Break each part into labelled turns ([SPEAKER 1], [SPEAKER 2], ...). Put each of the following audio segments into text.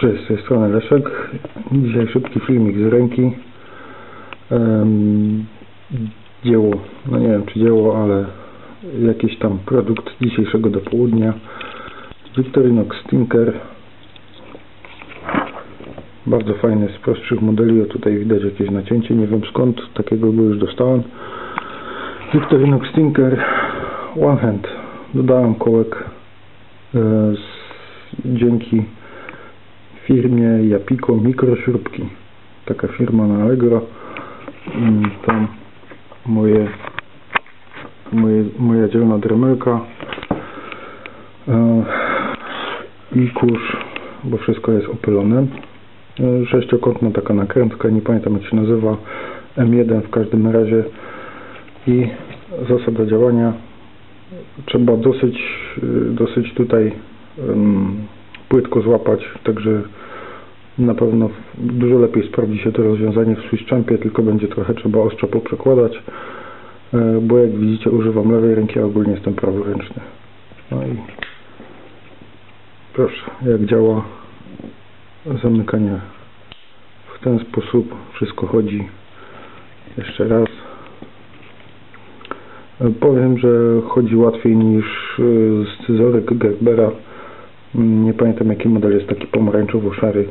[SPEAKER 1] Cześć, z tej strony Leszek. Dzisiaj szybki filmik z ręki. Em, dzieło, no nie wiem czy dzieło, ale jakiś tam produkt dzisiejszego do południa. Victorinox Stinker. Bardzo fajny, z prostszych modeli. O tutaj widać jakieś nacięcie, nie wiem skąd, takiego go już dostałem. Victorinox Stinker One Hand. Dodałem kołek e, z, dzięki firmie Japiko Mikrośrubki. Taka firma na Allegro. Mm, Tam moje, moje, moja dzielna dremelka e, i kurz, bo wszystko jest opylone. E, Sześciokątna taka nakrętka, nie pamiętam jak się nazywa. M1 w każdym razie. I zasada działania trzeba dosyć, y, dosyć tutaj płytko złapać, także na pewno dużo lepiej sprawdzi się to rozwiązanie w Swiss Champie, tylko będzie trochę trzeba ostrza poprzekładać, e, bo jak widzicie używam lewej ręki, a ogólnie jestem praworęczny. No i proszę, jak działa zamykanie w ten sposób, wszystko chodzi. Jeszcze raz. E, Powiem, że chodzi łatwiej niż e, scyzoryk Gerbera. Nie pamiętam jaki model jest taki pomarańczowo-szary.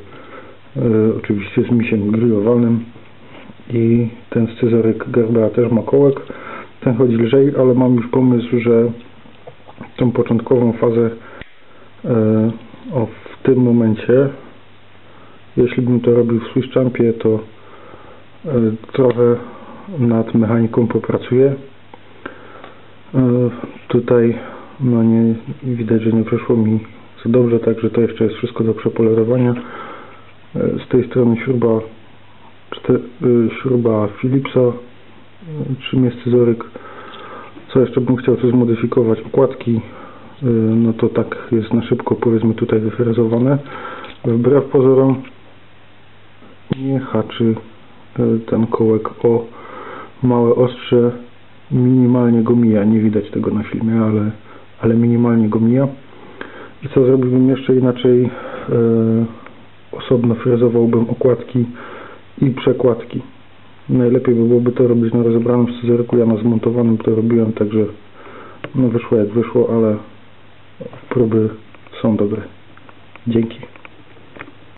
[SPEAKER 1] E, Oczywiście z misiem grillowanym. I ten scyzoryk Gerbera też ma kołek. Ten chodzi lżej, ale mam już pomysł, że tą początkową fazę e, o, w tym momencie jeśli bym to robił w Swiss Champie, to e, trochę nad mechaniką popracuję. Tutaj no nie widać, że nie przeszło mi za dobrze, także to jeszcze jest wszystko do przepolerowania. E, Z tej strony śruba, y, śruba Philipsa, 3 jest scyzoryk. Co jeszcze bym chciał tu zmodyfikować? Okładki, no to tak jest na szybko powiedzmy tutaj wyfrezowane. Wbrew pozorom nie haczy ten kołek o małe ostrze minimalnie go mija, nie widać tego na filmie, ale, ale minimalnie go mija. I co zrobiłbym jeszcze inaczej? E, osobno frezowałbym okładki i przekładki. Najlepiej by byłoby to robić na rozebranym scyzoryku, ja na zmontowanym to robiłem, także no wyszło jak wyszło, ale próby są dobre. Dzięki.